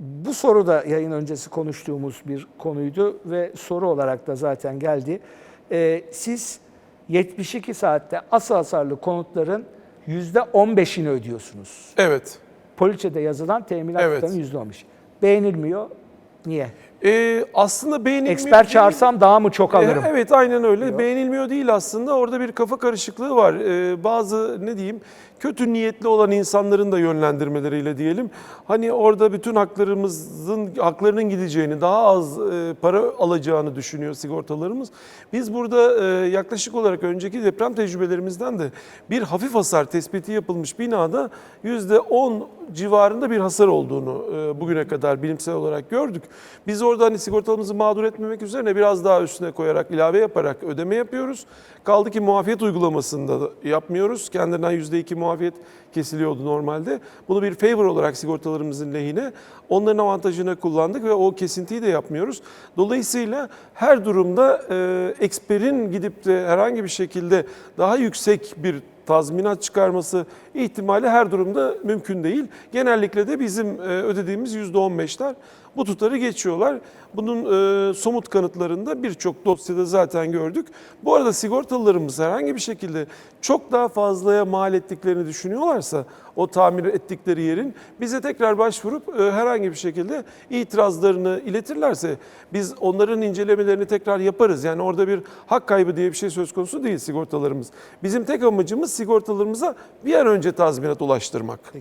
Bu soru da yayın öncesi konuştuğumuz bir konuydu ve soru olarak da zaten geldi. Ee, siz 72 saatte asıl hasarlı konutların %15'ini ödüyorsunuz. Evet. Poliçede yazılan teminat Evet. tutarının %15. Beğenilmiyor. Niye? Ee, aslında beğenilmiyor Eksper değil. çağırsam daha mı çok alırım? Ee, Evet aynen öyle. Yok. Beğenilmiyor değil aslında. Orada bir kafa karışıklığı var. Ee, bazı ne diyeyim kötü niyetli olan insanların da yönlendirmeleriyle diyelim. Hani orada bütün haklarımızın haklarının gideceğini, daha az e, para alacağını düşünüyor sigortalarımız. Biz burada e, yaklaşık olarak önceki deprem tecrübelerimizden de bir hafif hasar tespiti yapılmış binada %10 civarında bir hasar olduğunu e, bugüne kadar bilimsel olarak gördük. Biz orada hani sigortalımızı mağdur etmemek üzerine biraz daha üstüne koyarak, ilave yaparak ödeme yapıyoruz. Kaldı ki muafiyet uygulamasında da yapmıyoruz. Kendinden %2 muafiyet kesiliyordu normalde. Bunu bir favor olarak sigortalarımızın lehine onların avantajına kullandık ve o kesintiyi de yapmıyoruz. Dolayısıyla her durumda e, eksperin gidip de herhangi bir şekilde daha yüksek bir tazminat çıkarması ihtimali her durumda mümkün değil. Genellikle de bizim e, ödediğimiz %15'ler bu tutarı geçiyorlar. Bunun e, somut kanıtlarında birçok dosyada zaten gördük. Bu arada sigortalılarımız herhangi bir şekilde çok daha fazlaya mal ettiklerini düşünüyorlarsa o tamir ettikleri yerin bize tekrar başvurup e, herhangi bir şekilde itirazlarını iletirlerse biz onların incelemelerini tekrar yaparız. Yani orada bir hak kaybı diye bir şey söz konusu değil sigortalarımız. Bizim tek amacımız sigortalarımıza bir an önce tazminat ulaştırmak.